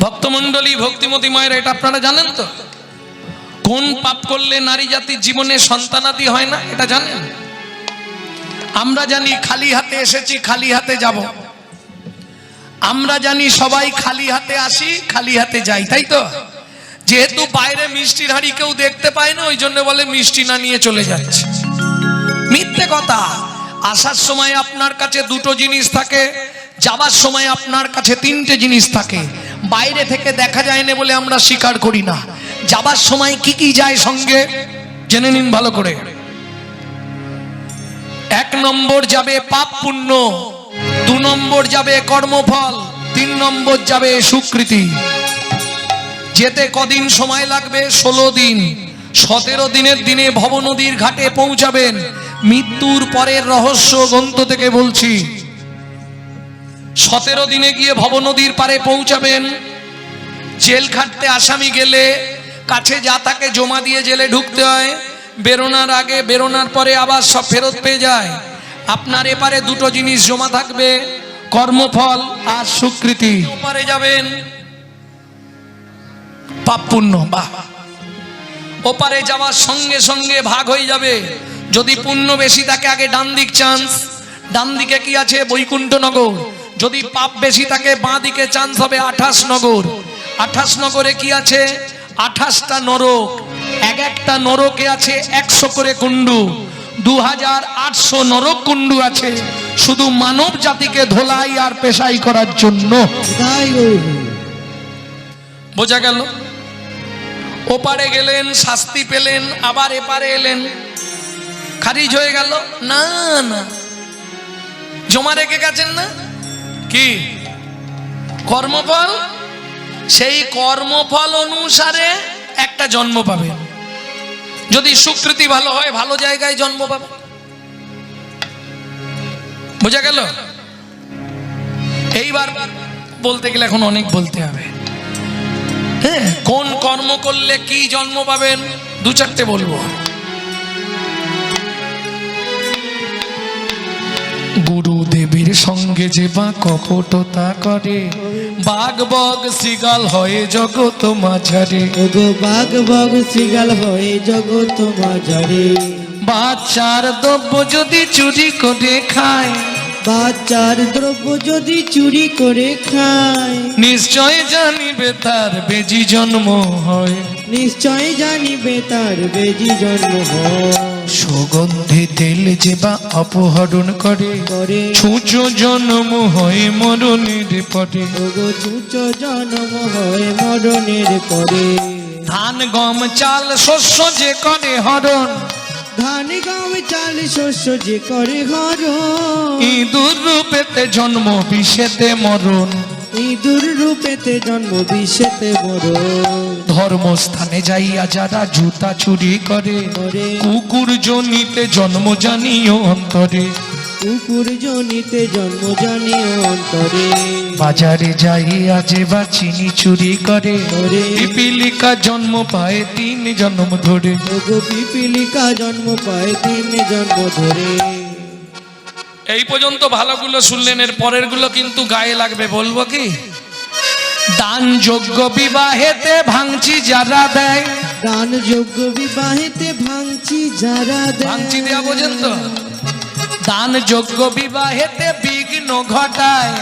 ভক্তমণ্ডলী, ভক্তিমতী মায়ের, এটা আপনারা জানেন তো? কোন পাপ করলে নারী জাতির জীবনে সন্তানাদি হয় না, এটা জানেন? আমরা জানি খালি হাতে এসেছি, খালি হাতে যাব। আমরা জানি সবাই খালি হাতে আসি, খালি হাতে যাই, তাই তো? যেহেতু বাইরে মিষ্টির হাড়ি কেউ দেখতে পায় না, ওই জন্য বলে মিষ্টি না নিয়ে চলে যাচ্ছে। মিথ্যে কথা। আসার সময় আপনার কাছে দুটো জিনিস থাকে, যাবার সময় আপনার কাছে তিনটে জিনিস থাকে। বাইরে থেকে দেখা যায় না বলে আমরা স্বীকার করি না। যাবার সময় কি কি যায় সঙ্গে? জেনে নিন ভালো করে। এক নম্বর যাবে পাপ পুণ্য, দু নম্বর যাবে কর্মফল, তিন নম্বর যাবে সুকৃতি। যেতে কদিন সময় লাগবে? ষোলো দিন। সতেরো দিনের দিনে ভব নদীর ঘাটে পৌঁছাবেন। মৃত্যুর পরের রহস্য গ্রন্থ থেকে বলছি। সতেরো দিনে গিয়ে ভব নদীর পারে পৌঁছাবেন। জেল খাটতে আসামি গেলে কাছে যা তাকে জমা দিয়ে জেলে ঢুকতে হয়। বেরোনার আগে, বেরোনার পরে আবার সব ফেরত পেয়ে যায়। আপনার এপারে দুটো জিনিস জমা থাকবে, কর্মফল আর স্বীকৃতি ওপারে যাবেন। পাপ পুণ্য, বাহ। ওপারে যাওয়ার সঙ্গে সঙ্গে ভাগ হয়ে যাবে। যদি পুণ্য বেশি থাকে আগে ডান দিক চান্স। ডান দিকে কি আছে? বৈকুণ্ঠ নগর যদি পাপ বেশি থাকে বাঁ দিকে চান্স হবে আঠাশ নগর। আঠাশ নগরে কি আছে? আঠাশটা নরক। এক একটা নরকে আছে একশো করে কুণ্ডু। দু হাজার আটশো নরক কুণ্ডু আছে। শুধু মানব জাতিকে ধোলাই আর পেশাই করার জন্য। বোঝা গেল? ওপারে গেলেন, শাস্তি পেলেন, আবার এপারে এলেন। খারিজ হয়ে গেল? না না। জমা রেখে গেছেন না? কি? কর্মফল? সেই কর্মফল অনুসারে একটা জন্ম পাবেন যদি সুকৃতি ভালো হয়, ভালো জায়গায় জন্ম পাবে। বোঝা গেল? এইবার বলতে গেলে এখন অনেক বলতে হবে। হ্যাঁ কোন কর্ম করলে কি জন্ম পাবেন? দু চারটে বলব। গুরুদেবের সঙ্গে যে বা কপটতা করে বাঘ বগ শ্রীগাল হয়ে জগত মাঝারে। বাঘ বগ শ্রীগাল হয়ে জগৎ মাঝারে। বাচ্চার দ্রব্য যদি চুরি করে খায় বাচ্চার দ্রব্য যদি চুরি করে খায় নিশ্চয় জানিবে তার বেজি জন্ম হয়। নিশ্চয় জানিবে তার বেজি জন্ম হয়। সুগন্ধি তেল যে বা অপহরণ করে। ছুঁচো জন্ম হয় মরণের পরে। ছুচ জন্ম হয় মরণের পরে। ধান গম চাল শস্য যে করে হরণ। ধান গাঁও চাল শস্য যে করে ঘর ইঁদুর রূপেতে জন্ম বিষেতে মরণ। ইঁদুর রূপেতে জন্ম বিষেতে মরণ। ধর্মস্থানে যাইয়া যারা জুতা চুরি করে করে। কুকুর জনিতে জন্ম জানিও অন্তরে। কুকুর জনিতে জন্ম জানি অন্তরে। বাজারে যাইয়া যে বা চিনি চুরি করে পিপিলিকা জন্ম পায় তিন জন্ম ধরে। পিপিলিকা জন্ম পায় তিন জন্ম ধরে। এই পর্যন্ত ভালোগুলো শুনলেন এর পরেরগুলো কিন্তু গায়ে লাগবে বলব কি? দান যোগ্য বিবাহেতে ভাঙচি যারা দেয়। দান যোগ্য বিবাহেতে ভাঙছি যারা দেয়। ভাঙচি দেওয়া বোঝেন তো? দান যোগ্য বিবাহেতে বিঘ্ন ঘটায়।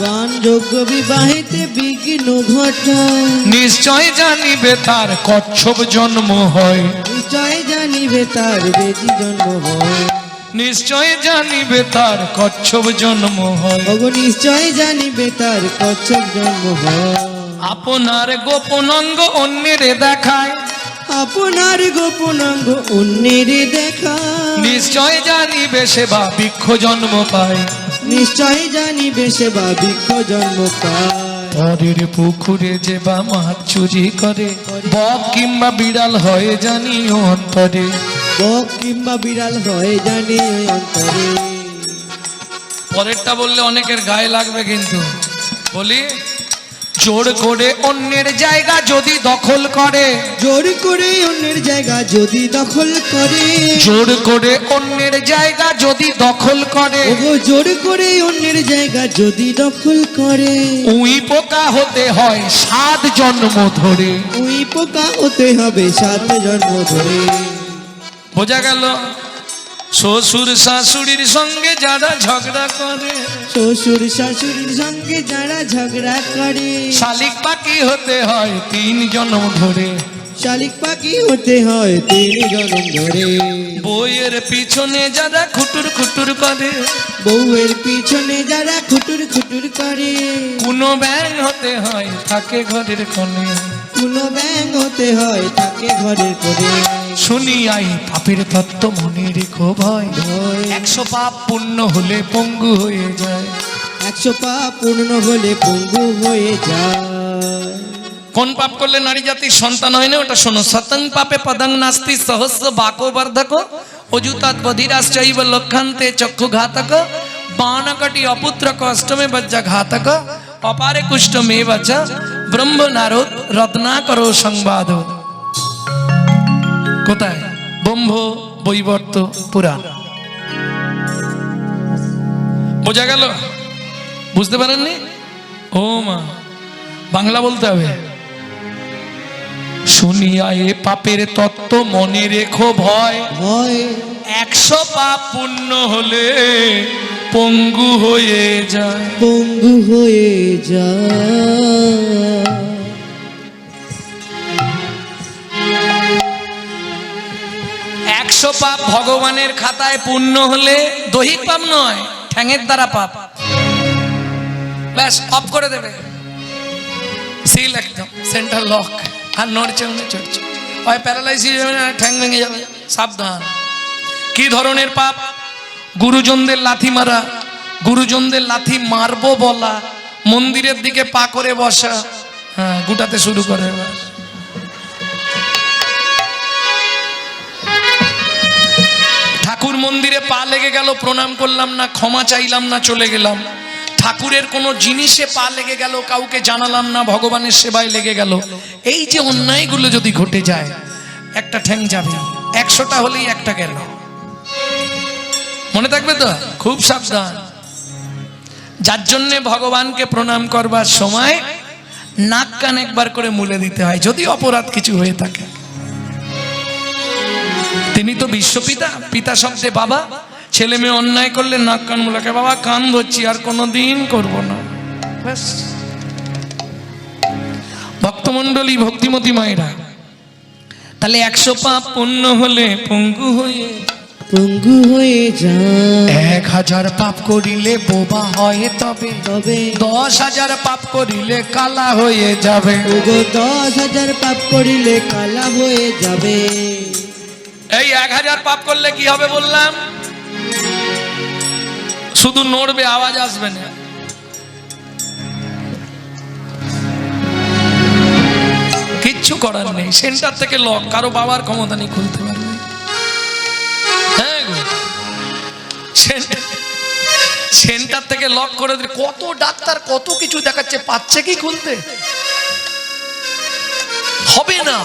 দান যোগ্য বিবাহেতে বিঘ্ন ঘটায়। নিশ্চয় জানিবে তার কচ্ছপ জন্ম হয়। নিশ্চয় জানিবে তার বেজি জন্ম হয়। নিশ্চয় জানিবে তার কচ্ছপ জন্ম হয় ওগো নিশ্চয় জানিবে তার কচ্ছপ জন্ম হয় আপনার গোপন অঙ্গ অন্যের দেখায়। আপনার গোপনাঙ্গ অন্যের দেখা নিশ্চয় জানিবে সেবা বৃক্ষ জন্ম পায়। নিশ্চয় জানিবে সেবা বৃক্ষ জন্ম পায়। পরের পুকুরে যে বা মাছ চুরি করে বক কিংবা বিড়াল হয়ে জানিও অন্তরে। বক কিংবা বিড়াল হয় জানি অন্তরে। পরেরটা বললে অনেকের গায়ে লাগবে কিন্তু। বলি জোর করে অন্যের জায়গা যদি দখল করে। জোর করে অন্যের জায়গা যদি দখল করে। জোর করে অন্যের জায়গা যদি দখল করে। ওগো জোর করে অন্যের জায়গা যদি দখল করে। উই পোকা হতে হয় সাত জন্ম ধরে। উই পোকা হতে হবে সাত জন্ম ধরে। বোঝা গেল শ্বশুর শাশুড়ির সঙ্গে যারা ঝগড়া করে শ্বশুর শাশুড়ির সঙ্গে যারা ঝগড়া করে শালিক পাখি হতে হয় তিন জন্ম ধরে। শালিক পাখি হতে হয় তিন জন্ম ধরে। বইয়ের পিছনে যারা খুটুর খুটুর করে বউয়ের পিছনে যারা খুটুর খুটুর করে কোনো ব্যাং হতে হয় থাকে ঘরের কোণে। কোনো ব্যাং হয় তাকে ঘরের করে শুনি আই পাপের তত্ত্ব মনে রেখো ভয়। একশো পাপ পূর্ণ হলে পঙ্গু হয়ে যায়। একশো পূর্ণ হলে পঙ্গু হয়ে যায়। কোন পাপ করলে নারী জাতির সন্তান হয় না? ওটা শোনো সতং পাপে পদং নাস্তি সহস্র বাকো বর্ধক অজুতাৎ বধিরাশ্চৈব লক্ষান্তে চক্ষু ঘাতক। বাণকটি অপুত্রক অষ্টমে বজ্জা ঘাতক অপারে কুষ্ঠ মে ব্রহ্ম নারদ রত্নাকর সংবাদ। কোথায়? ব্রহ্ম বৈবর্ত পুরাণ। বোঝা গেল? বুঝতে পারেননি? ও মা বাংলা বলতে হবে। শুনিয়া এ পাপের তত্ত্ব মনে রেখো ভয়। ভয়। একশো পাপ পূর্ণ হলে পঙ্গু হয়ে যায়। পঙ্গু হয়ে যায়। একশো পাপ ভগবানের খাতায় পূর্ণ হলে দৈহিক পাপ নয় ঠ্যাঙের দ্বারা পাপ। ব্যাস অফ করে দেবে। সিল একদম সেন্টার লক। আর নড়ছে মনে চড়ছে। হয় প্যারালাইসিস ঠ্যাং ভেঙে যাবে। সাবধান। কি ধরনের পাপ? গুরুজনদের লাথি মারা, গুরুজনদের লাথি মারবো বলা, মন্দিরের দিকে পা করে বসা হ্যাঁ গুটাতে শুরু করে ঠাকুর মন্দিরে পা লেগে গেল, প্রণাম করলাম না, ক্ষমা চাইলাম না, চলে গেলাম। ঠাকুরের কোনো জিনিসে পা লেগে গেল, কাউকে জানালাম না, ভগবানের সেবায় লেগে গেল। এই যে অন্যায়গুলো যদি ঘটে যায়, একটা ঠ্যাং যাবে, একশোটা হলেই একটা গেল। মনে থাকবে তো? খুব সাবধান। যার জন্যে ভগবানকে প্রণাম করবার সময় নাক কান একবার করে মুলে দিতে হয়, যদি অপরাধ কিছু হয়ে থাকে। তিনি তো বিশ্বপিতা পিতা শব্দে বাবা। ছেলে মেয়ে অন্যায় করলে নাক কান মুলাকে বাবা কান ধরছি আর কোনো দিন করব না। ব্যাস। ভক্তমণ্ডলী, ভক্তিমতী মায়েরা, তাহলে একশো পাপ পূর্ণ হলে পঙ্গু হয়ে পঙ্গু হয়ে যায়। এক হাজার পাপ করিলে বোবা হয় তবে। তবে। দশ হাজার পাপ করিলে কালা হয়ে যাবে। দশ হাজার পাপ করিলে কালা হয়ে যাবে। এই এক হাজার পাপ করলে কি হবে বললাম? শুধু নড়বে আওয়াজ আসবে না। কিচ্ছু করার নেই সেন্টার থেকে লক কারও বাবার ক্ষমতা নেই খুলতে। পারবে সেন্টার থেকে লক করে দিলে কত ডাক্তার কত কিছু দেখাচ্ছে, পাচ্ছে কি খুলতে? হবে না।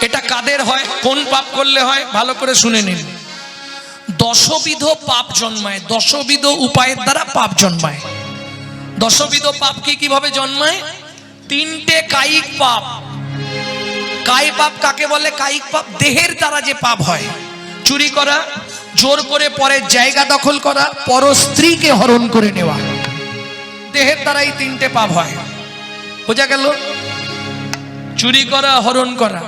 এটা কাদের হয়, কোন পাপ করলে হয়, ভালো করে শুনে নিন। দশবিধ পাপ জন্মায়, দশবিধ উপায়ের দ্বারা পাপ জন্মায়। দশবিধ পাপ কি কীভাবে জন্মায়? তিনটে কায়িক পাপ। কায় পাপ কাকে বলে? কায়িক পাপ দেহের দ্বারা যে পাপ হয়। চুরি করা জোর করে পরের জায়গা দখল করা, পর স্ত্রীকে হরণ করে নেওয়া। দেহের দ্বারা এই তিনটে পাপ হয়। বোঝা গেল? চুরি করা, হরণ করা।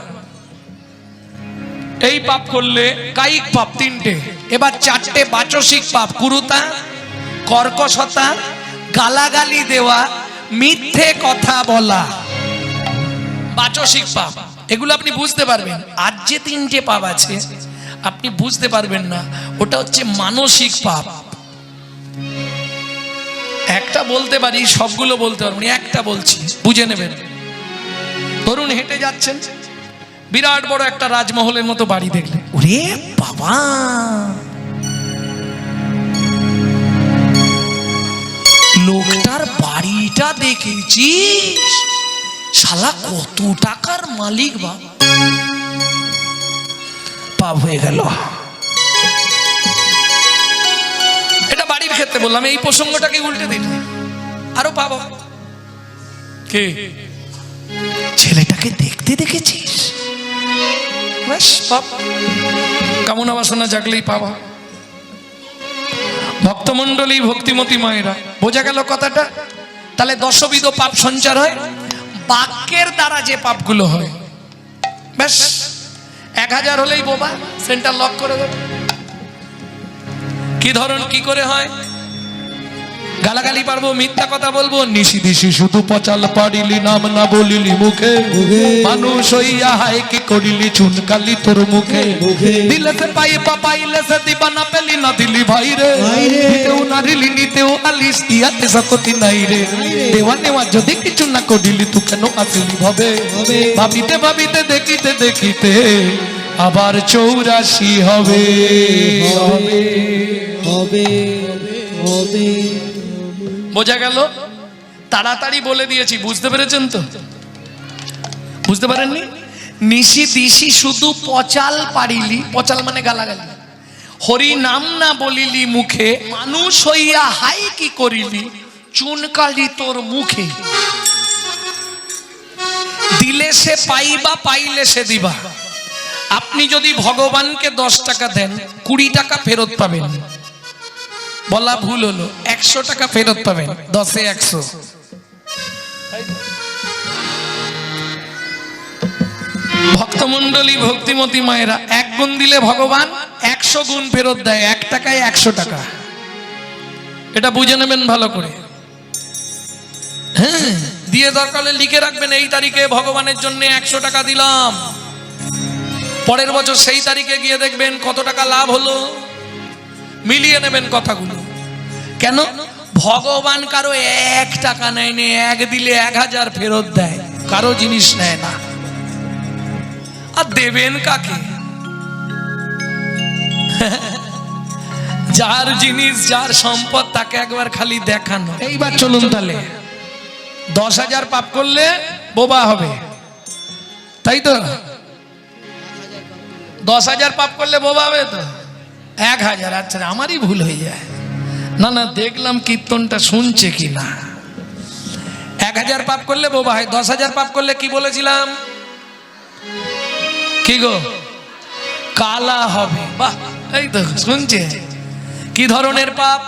এই পাপ করলে কায়িক পাপ তিনটে। এবার চারটে বাচসিক পাপ, কুরুতা, কর্কশতা, গালাগালি দেওয়া, মিথ্যে কথা বলা। বাচসিক পাপ। এগুলো আপনি বুঝতে পারবেন। আর যে তিনটে পাপ আছে আপনি বুঝতে পারবেন না ওটা হচ্ছে মানসিক পাপ। একটা বলতে পারি সবগুলো বলতে পারব না, একটা বলছি বুঝে নেবেন। ধরুন হেঁটে যাচ্ছেন বিরাট বড় একটা রাজমহলের মতো বাড়ি দেখলেন। ওরে বাবা! লোকটার বাড়িটা দেখেছিস? শালা কত টাকার মালিক বা পাপ হয়ে গেল। এটা বাড়ির ক্ষেত্রে বললাম এই প্রসঙ্গটাকে উল্টে দিন। আরও পাবো কে? ছেলেটাকে দেখতে দেখেছিস? ব্যাস পাপ। কামনা বাসনা জাগলেই পাবা ভক্তমণ্ডলী ভক্তিমতী মায়েরা বোঝা গেল কথাটা? তাহলে দশবিধ পাপ সঞ্চার হয় বাক্যের দ্বারা যে পাপগুলো হয়। ব্যাস। এক হাজার হলেই বোমা সেন্টার লক করে দেবে। কি ধরন কি করে হয়? গালাগালি পারব মিথ্যা কথা বলব নিশি দিশি শুধু পচাল পারিলি নাম না বলিলি মুখে। মানুষ হইয়া হায় কি করিলি চুনকালি তোর মুখে। দিলে সে পাই পাইলে সে দিবা না পেলি না দিলি ভাই রে। নিতেও নারিলি নিতেও আলিস ইয়াতে সকতি নাই রে। দেওয়া নেওয়া যদি কিছু না করিলি তু কেন আসিলি ভাবে। ভাবিতে ভাবিতে দেখিতে দেখিতে আবার চৌরাশি হবে হবে হবে হবে বোঝা গেল? তাড়াতাড়ি বলে দিয়েছি, বুঝতে পেরেছেন তো? বুঝতে পারেননি? নিশি দিশি শুধু পচাল পারিলি পচাল মানে গালাগালি। হরি নাম না বলিলি মুখে, মানুষ হইয়া হাই কি করিলি চুনকালি তোর মুখে। দিলে সে পাইবা, পাইলে সে দিবা। আপনি যদি ভগবানকে দশ টাকা দেন, কুড়ি টাকা ফেরত পাবেন। বলা ভুল হলো। একশো টাকা ফেরত পাবেন, দশে একশো। ভক্তমন্ডলী ভক্তিমতী মায়েরা, এক গুণ দিলে ভগবান একশো গুণ ফেরত দেয়, এক টাকায় একশো টাকা। এটা বুঝে নেবেন ভালো করে। হ্যাঁ দিয়ে দরকার লিখে রাখবেন, এই তারিখে ভগবানের জন্য একশো টাকা দিলাম। পরের বছর সেই তারিখে গিয়ে দেখবেন কত টাকা লাভ হলো। মিলিয়ে নেবেন কথাগুলো। কেন? ভগবান কারও এক টাকা নেয় নে এক দিলে এক হাজার ফেরত দেয়, কারও জিনিস নেয় না। আর দেবেন কাকে? যার জিনিস, যার সম্পদ তাকে একবার খালি দেখানো। এইবার চলুন তাহলে। দশ হাজার পাপ করলে বোবা হবে। তাই তো? দশ হাজার পাপ করলে বোবা হবে তো? এক হাজার আচ্ছা আমারই ভুল হয়ে যায়। না না, দেখলাম কীর্তনটা শুনছে কি না এক হাজার পাপ করলে বোবা হয়, দশ হাজার পাপ করলে কি বলেছিলাম? কি গো? কালা হবে। বাহ, এই তো শুনছে। কি ধরনের পাপ?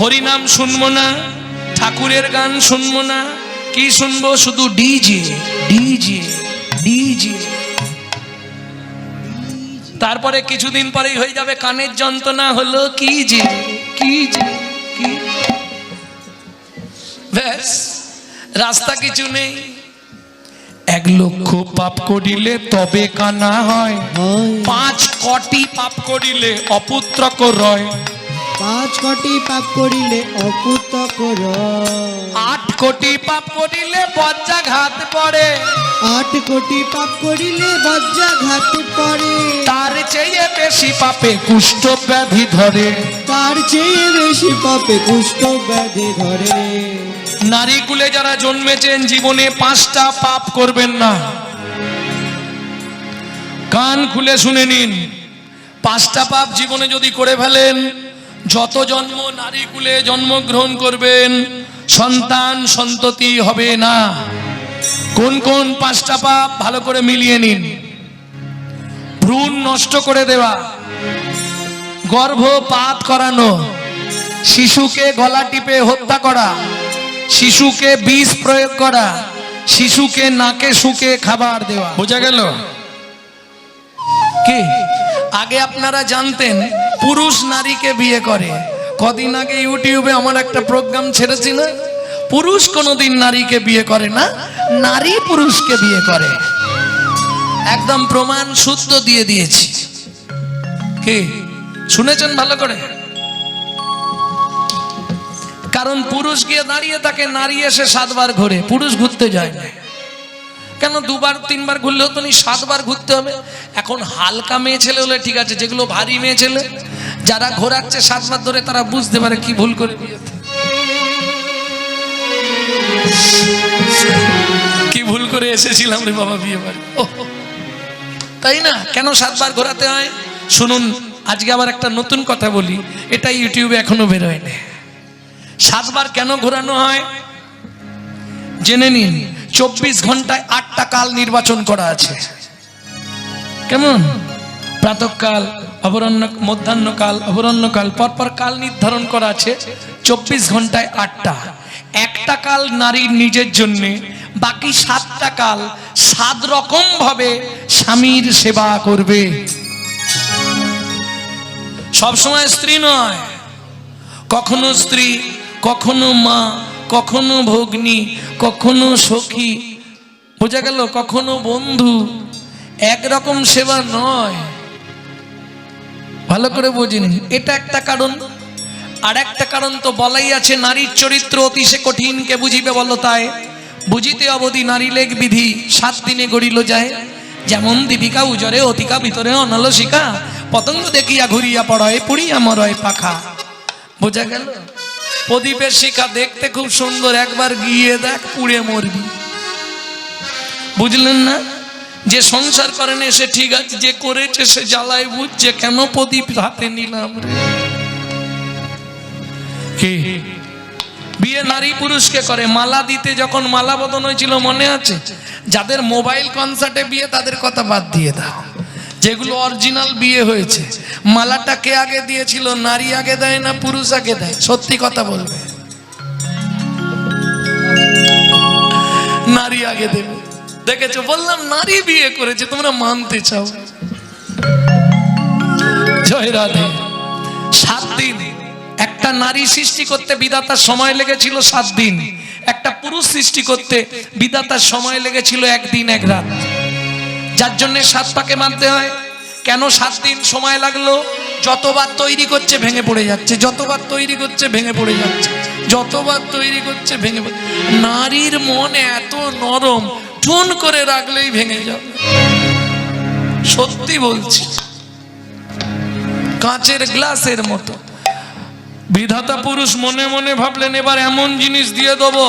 হরিনাম শুনব না, ঠাকুরের গান শুনব না, কি শুনব? শুধু ডিজে ডিজে ডিজে। তারপরে কিছুদিন পরেই হয়ে যাবে কানের যন্ত্রণা হলো কি যে কি কি ব্যাস রাস্তা কিছু নেই। এক লক্ষ পাপ করিলে তবে কানা হয়। হয়। পাঁচ কটি পাপ করিলে অপুত্রক রয় পাঁচ কোটি পাপ করিলে অপুত কর। আট কোটি পাপ করিলে বজ্রাঘাত পড়ে। আট কোটি পাপ করিলে বজ্জা ঘাট পড়ে। তার চেয়ে বেশি পাপে কুষ্ঠ ব্যাধি ধরে। তার চেয়ে বেশি পাপে কুষ্ঠ ব্যাধি ধরে। নারী কুলে যারা জন্মেছেন জীবনে পাঁচটা পাপ করবেন না। কান খুলে শুনে নিন। পাঁচটা পাপ জীবনে যদি করে ফেলেন যত জন্ম নারী কুলে জন্মগ্রহণ করবেন সন্তান সন্ততি হবে না। কোন কোন পাঁচটা পাপ ভালো করে মিলিয়ে নিন। ভ্রূণ নষ্ট করে দেওয়া গর্ভপাত করানো শিশুকে গলা টিপে হত্যা করা শিশুকে বিষ প্রয়োগ করা শিশুকে নাকে শুকে খাবার দেওয়া। বোঝা গেল? কি? আগে আপনারা জানতেন পুরুষ নারীকে বিয়ে করে। কদিন আগে ইউটিউবে আমার একটা প্রোগ্রাম ছেড়েছি না পুরুষ কোনোদিন নারীকে বিয়ে করে না, নারী পুরুষকে বিয়ে করে। একদম প্রমাণ শুদ্ধ দিয়ে দিয়েছি। কি? শুনেছেন ভালো করে? কারণ পুরুষ গিয়ে দাঁড়িয়ে তাকে নারী এসে সাতবার ঘুরে, পুরুষ ঘুরতে যায় না। কেন দুবার, তিনবার ঘুরলেও তো নি সাতবার ঘুরতে হবে? এখন হালকা মেয়ে ছেলে হলে ঠিক আছে, যেগুলো ভারী মেয়ে ছেলে, যারা ঘোরাচ্ছে সাতবার ধরে তারা বুঝতে পারে কি ভুল করে বিয়েতে। করে এসেছিলাম রে বাবা বিয়ে বাড়ি। তাই না? কেন সাতবার ঘোরাতে হয়? শুনুন, আজকে আবার একটা নতুন কথা বলি, এটা ইউটিউবে এখনও বেরোয়নি। সাতবার কেন ঘোরানো হয়? জেনে নিন চব্বিশ ঘন্টায় আটটা কাল নির্বাচন করা আছে। কেমন? প্রাতকাল অবরণ্য মধ্যাহ্নকাল অবরণ্যকাল পরপর কাল নির্ধারণ করা আছে, চব্বিশ ঘন্টায় আটটা। একটা কাল নারীর নিজের জন্যে, বাকি সাতটা কাল সাত রকম ভাবে স্বামীর সেবা করবে। সবসময় স্ত্রী নয়, কখনো স্ত্রী, কখনো মা কখনো ভগ্নী, কখনো সখী। বোঝা গেল, কখনো বন্ধু। একরকম সেবা নয়। ভালো করে বুঝিনি, এটা একটা কারণ। আর একটা কারণ তো বলাই আছে, নারীর চরিত্র অতিশে কঠিন, কে বুঝিবে বলো তাই? বুঝিতে অবধি নারী লেগ বিধি সাত দিনে গড়িল যায়। যেমন দীপিকা উজরে, অতিকা ভিতরে, অনলসিকা, পতঙ্গ দেখিয়া ঘুরিয়া পড়ায়, পুড়িয়া মরয় পাখা। বোঝা গেল? প্রদীপের শিখা দেখতে খুব সুন্দর, একবার গিয়ে দেখ, পুড়ে মরবি। বুঝলেন না? যে সংসার করেন সে ঠিক আছে, যে করেছে, সে জ্বালায় বুঝছে কেন প্রদীপ হাতে নিলাম বিয়ে নারী পুরুষকে করে, মালা দিতে যখন মালা বদন হয়েছিল, মনে আছে? যাদের মোবাইল কনসার্টে বিয়ে, তাদের কথা বাদ দিয়ে দাও। যেগুলো অরিজিনাল বিয়ে হয়েছে। মালাটা কে আগে দিয়েছিল, নারী আগে দেয় না পুরুষ আগে দেয়? সত্যি কথা বলবে। নারী আগে দেবে। দেখেছ? বললাম, নারী বিয়ে করেছে, তোমরা মানতে চাও। সাত দিন। একটা নারী সৃষ্টি করতে বিধাতার সময় লেগেছিল সাত দিন। একটা পুরুষ সৃষ্টি করতে বিধাতার সময় লেগেছিল একদিন, এক রাত। যার জন্য সাত পাকে মানতে হয়। কেন সাত দিন সময় লাগল? যতবার তৈরি করছে, ভেঙে পড়ে যাচ্ছে। যতবার তৈরি করছে, ভেঙে পড়ে যাচ্ছে। যতবার তৈরি করছে, ভেঙে পড়ে নারীর মন এত নরম টুন করে রাখলেই ভেঙে যাবে। সত্যি বলছি। কাঁচের গ্লাসের মতো। বিধাতা পুরুষ মনে মনে ভাবলেন, এবার এমন জিনিস দিয়ে দেবো,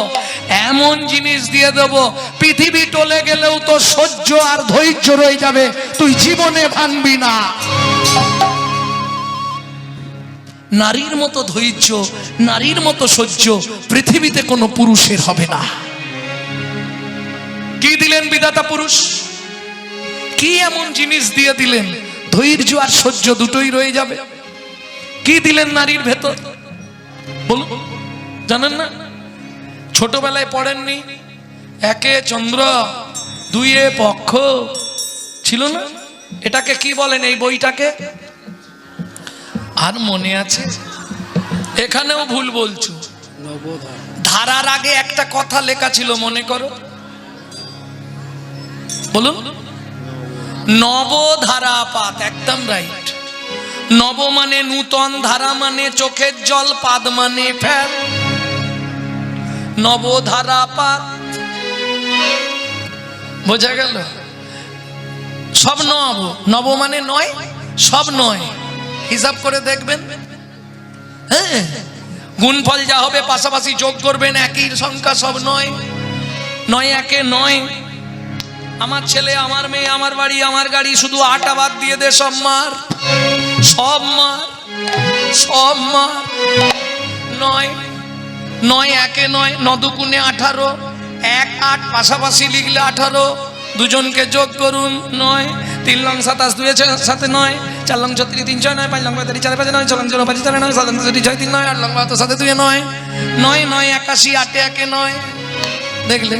এমন জিনিস দিয়ে দেবো, পৃথিবী টলে গেলেও তো সহ্য আর ধৈর্য রয়ে যাবে, তুই জীবনে ভাঙবি না। নারীর মতো ধৈর্য, নারীর মতো সহ্য পৃথিবীতে কোনো পুরুষের হবে না। কি দিলেন বিধাতা পুরুষ? কি এমন জিনিস দিয়ে দিলেন? ধৈর্য আর সহ্য দুটোই রয়ে যাবে। কি দিলেন নারীর ভেতর? বলুন, জানেন না? ছোটবেলায় পড়েননি? একে চন্দ্র, দুইয়ে পক্ষ ছিল না? এটাকে কি বলেন এই বইটাকে? আর মনে আছে? এখানেও ভুল বলছো। ধারার আগে একটা কথা লেখা ছিল, মনে করো? বলুন। নবধারা পাত একদম রাইট নব মানে নূতন, ধারা মানে চোখের জল, পাদ মানে ফেল। নবধারা পাত বোঝা গেল? সব নব। নব মানে নয়, সব নয়। হিসাব করে দেখবেন। হ্যাঁ? গুণফল যা হবে পাশাপাশি যোগ করবেন, একই সংখ্যা সব নয়। নয় একে নয়। আমার ছেলে, আমার মেয়ে, আমার বাড়ি, আমার গাড়ি, শুধু আটা বাদ দিয়ে দে সব মার। সব মার সব মার নয় নয় একে নয় নদুকুনে আঠারো। এক আট, পাশাপাশি লিখলে আঠারো। দুজনকে যোগ করুন, নয়। তিন লং, সাতাশ দুই সাথে নয়। চার লং, ছত্রিশ, তিন ছয়, নয়। পাঁচ লং পঁয়তাল্লিশ চার, পাঁচে, নয়। ছ লং পাঁচ, চারে, নয়। সাত লং ছয়, তিন, নয়। আট লং, বাহাত্তর সাথে দুয়ে নয়। নয় নয়, একাশি, আটে একে নয়। দেখলে?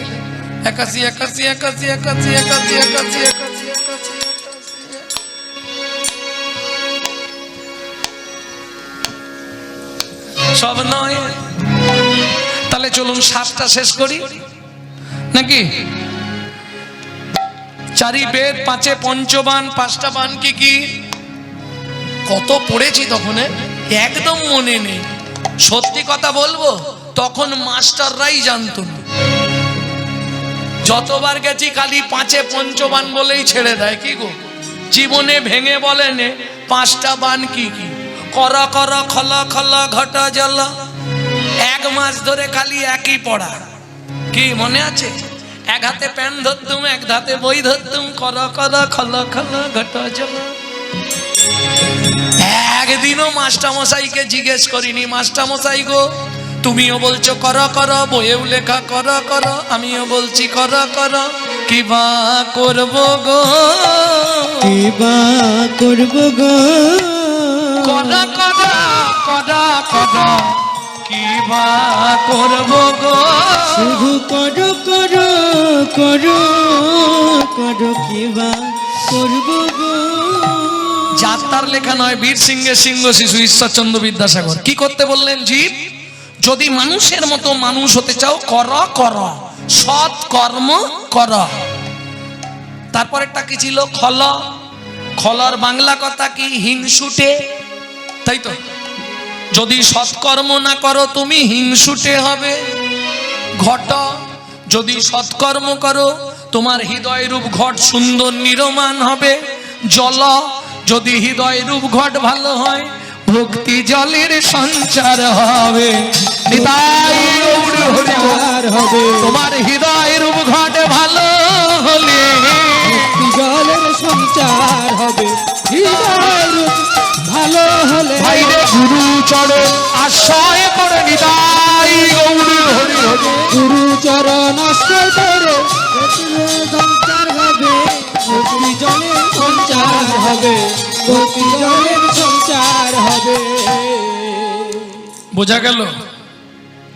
একাশি একাশি একাশি একাশি একাশি একাশি একাশি একাশি। সব নয়। তাহলে চলুন সাতটা শেষ করি। নাকি? চারি বেদ পাঁচে পঞ্চবান, পাঁচটা বান কি কি? কত পড়েছি তখন? একদম মনে নেই। সত্যি কথা বলব, তখন মাস্টাররাই জানতো না যতবার গেছি খালি পাঁচে পঞ্চবান বলেই ছেড়ে দেয়, কি গো? জীবনে ভেঙে বলেন পাঁচটা বান কি কি? কর কর খল খল ঘট জল। এক মাস ধরে খালি একই পড়া। কি মনে আছে? এক হাতে প্যান ধরতুম, এক হাতে বই ধরতুম, কর কর খল খল ঘট জল। একদিনও মাস্টারমশাইকে জিজ্ঞেস করিনি, মাস্টারমশাই গো, তুমিও বলছো কর কর, বইয়েও লেখা কর কর, আমিও বলছি কর কর, কি বা করব গো? কি বা করব গো? কর কর কর কর কি বা করব গো? শুধু করো করো করো করো কি বা করব গো? যাত্রার লেখা নয় বীর সিংহের সিংহ শিশু ঈশ্বরচন্দ্র বিদ্যাসাগর। কি করতে বললেন জীব যদি মানুষের মতো মানুষ হতে চাও কর কর। সৎ কর্ম কর। তারপরেরটা কি ছিল? খল। খলর বাংলা কথা কি? হিংসুটে। তাই তো? যদি সৎকর্ম না করো, তুমি হিংসুটে হবে। ঘট, যদি সৎকর্ম করো, তোমার হৃদয় রূপ ঘট সুন্দর নিরমান হবে। জল, যদি হৃদয় রূপ ঘট ভালো হয়, ভক্তি জলের সঞ্চার হবে। তোমার হৃদয় রূপ ঘট ভালো হলে জলের সঞ্চার হবে। হৃদয় ভালো হলে ভাইরে গুরু চরণ আশ্রয় করে নিতাই গৌরী হরি হরি। গুরু চরণ আশ্রয় করে সঞ্চার হবে। ভক্তি জলের সঞ্চার হবে। ভক্তি জলের সঞ্চার হবে। বোঝা গেল?